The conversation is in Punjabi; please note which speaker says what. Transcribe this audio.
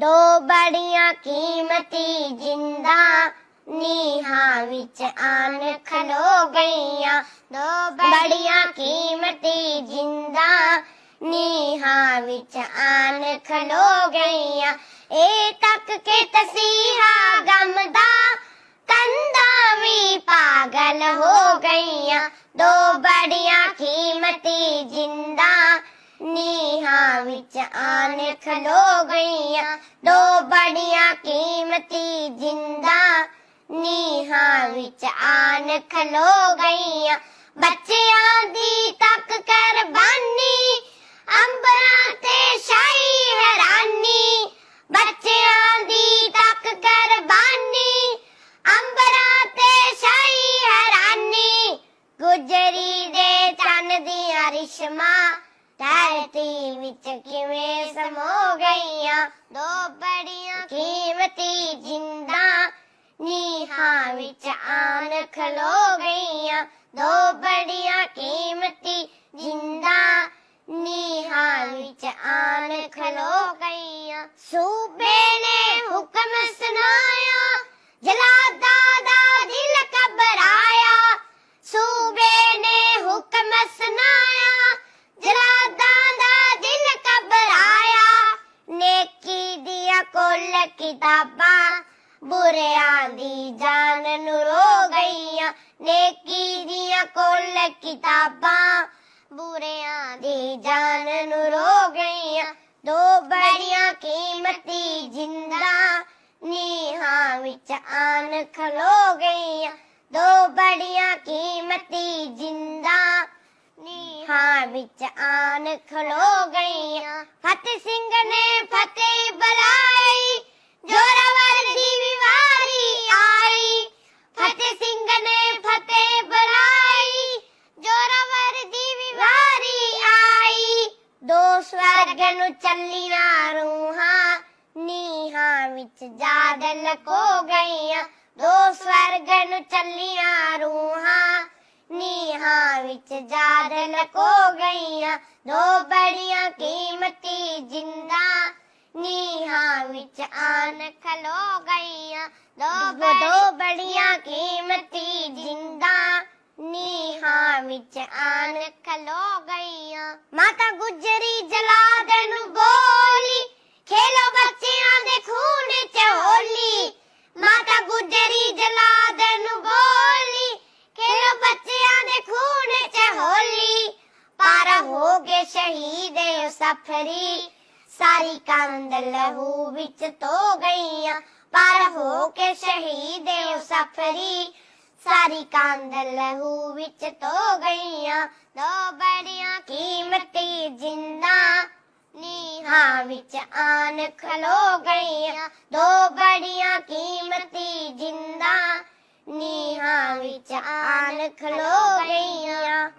Speaker 1: ਦੋ ਬੜੀਆਂ ਕੀਮਤੀ ਜਿੰਦਾ, ਨੀਹਾਂ ਵਿੱਚ ਆਨ ਖਲੋ ਗਈਆਂ ਦੋ ਬੜੀਆਂ ਕੀਮਤੀ ਜਿੰਦਾ, ਨੀਹਾਂ ਵਿੱਚ ਆਨ ਖਲੋ ਗਈਆਂ ਇਹ ਤੱਕ ਕੇ ਤਸੀਹਾ ਗਮ ਦਾ ਕੰਦਾ ਵੀ ਪਾਗਲ ਹੋ ਗਈਆਂ ਦੋ ਬੜੀਆਂ ਕੀਮਤੀ ਜਿੰਦਾ ਨੀਹਾਂ ਵਿੱਚ ਆਨ ਖਲੋ ਗਈਆਂ ਦੋ ਬੜੀਆਂ ਕੀਮਤੀ ਜਿੰਦਾ। ਨੀਹਾਂ ਵਿੱਚ ਆਨ ਖਲੋ ਗਈਆਂ ਬੱਚਿਆਂ ਦੀ ਤੱਕ ਕੁਰਬਾਨੀ। ਅੰਬਰਾਂ ਤੇ ਸ਼ਾਹੀ ਹੈਰਾਨੀ, ਬੱਚਿਆਂ ਦੀ ਤੱਕ ਕੁਰਬਾਨੀ। ਅੰਬਰਾਂ ਤੇ ਸ਼ਾਹੀ ਹੈਰਾਨੀ, ਗੁਜਰੀ ਦੇ ਚੰਨ ਦੀਆਂ ਰਿਸ਼ਮਾ। ਧਰਤੀ ਵਿੱਚ ਕਿਵੇਂ ਸਮੋ ਗਈਆਂ? ਦੋ ਬੜੀਆਂ ਕੀਮਤੀ ਜਿੰਦਾ। ਨੀਹਾਂ ਵਿੱਚ ਆਣ ਖਲੋ ਗਈਆਂ। ਦੋ ਬੜੀਆਂ ਕੀਮਤੀ ਜਿੰਦਾ। ਨੀਹਾਂ ਵਿੱਚ ਆਣ ਖਲੋ ਗਈਆਂ। ਸੂਬੇ ਨੇ ਹੁਕਮ ਕਿਤਾਬਾਂ, ਬੁਰਿਆਂ ਦੀ ਜਾਨ ਨੂੰ ਰੋ ਗਈਆਂ। ਨੇਕੀ ਦੀਆਂ ਕੁੱਲ ਕਿਤਾਬਾਂ, ਬੁਰਿਆਂ ਦੀ ਜਾਨ ਨੂੰ ਰੋ ਗਈਆਂ। ਦੋ ਬੜੀਆਂ ਕੀਮਤੀ ਜਿੰਦਾ ਨੀਹਾਂ ਵਿੱਚ ਆਨ ਖਲੋ ਗਈਆਂ। ਦੋ ਬੜੀਆਂ ਕੀਮਤੀ ਜਿੰਦਾ ਨੀਹਾਂ ਵਿੱਚ ਆਨ ਖਲੋ ਗਈਆਂ। ਫਤਿਹ ਸਿੰਘ ਨੇ ਫਤਿਹ ਬੁਲਾਈ। ਸਵਰਗ ਨੂੰ ਚੱਲੀਆਂ ਰੂਹਾਂ ਨੀਹਾਂ ਵਿੱਚ ਜਾਦ ਲਕੋ ਗਈਆਂ। ਦੋ ਸਵਰਗ ਨੂੰ ਚੱਲੀਆਂ ਰੂਹਾਂ ਨੀਹਾਂ ਵਿੱਚ ਜਾਦ ਲਕੋ ਗਈਆਂ। ਦੋ ਬੜੀਆਂ ਕੀਮਤੀ ਜਿੰਦਾ ਨੀਹਾਂ ਵਿੱਚ ਆਨ ਖਲੋ ਗਈਆਂ। ਦੋ ਦੋ ਬੜੀਆਂ ਕੀਮਤੀ ਜਿੰਦਾ ਨੀਹਾਂ ਵਿੱਚ ਆਨ ਖਲੋ ਗਈਆਂ। ਮਾਤਾ ਸਫਰੀ ਸਾਰੀ ਕੰਦ ਲਹੂ ਵਿੱਚ ਧੋ ਗਈਆਂ। ਪਰ ਹੋ ਕੇ ਸ਼ਹੀਦ ਓ ਸਫਰੀ ਸਾਰੀ ਕੰਦ ਲਹੂ ਵਿੱਚ ਧੋ ਗਈਆਂ। ਦੋ ਬੜੀਆਂ ਕੀਮਤੀ ਜਿੰਦਾ ਨੀਹਾਂ ਵਿੱਚ ਆਨ ਖਲੋ ਗਈਆਂ। ਦੋ ਬੜੀਆਂ ਕੀਮਤੀ ਜਿੰਦਾ ਨੀਹਾਂ ਵਿੱਚ ਆਨ ਖਲੋ ਗਈਆਂ।